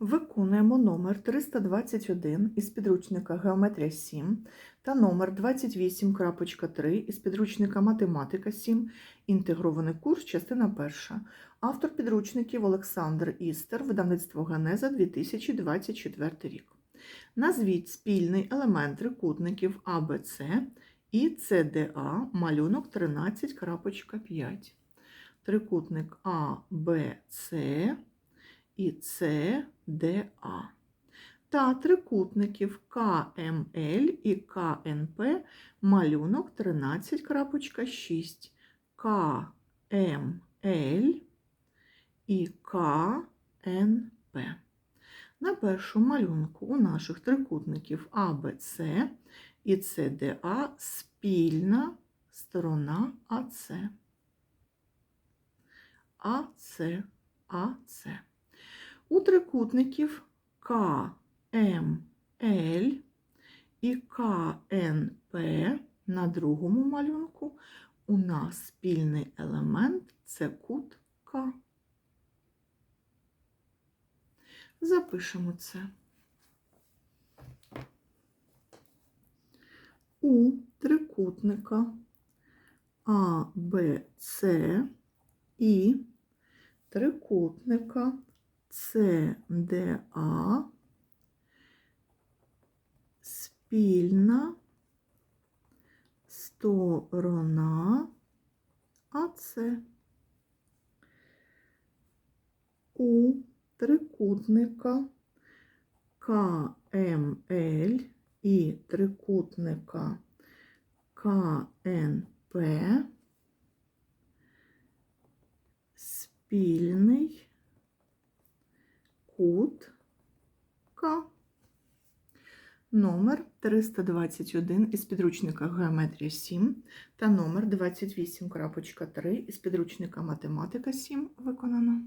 Виконуємо номер 321 із підручника Геометрія 7 та номер 28.3 із підручника Математика 7, інтегрований курс, частина 1. Автор підручників Олександр Істер, видавництво Генеза 2024 рік. Назвіть спільний елемент трикутників АБЦ і ЦДА малюнок 13.5. Трикутник АБЦ і ЦДА. Та трикутників КМЛ і КНП малюнок 13.6. КМЛ і КНП. На першому малюнку у наших трикутників АБЦ і ЦДА спільна сторона АЦ. АЦ, АЦ. У трикутників КМЛ і КНП на другому малюнку у нас спільний елемент це кут К. Запишемо це. У трикутника АБЦ і трикутника ЦДА спільна сторона АЦ. У трикутника КМЛ і трикутника КНП спільний кут К. Номер 321 із підручника Геометрія 7 та номер 28.3 із підручника Математика 7 виконано.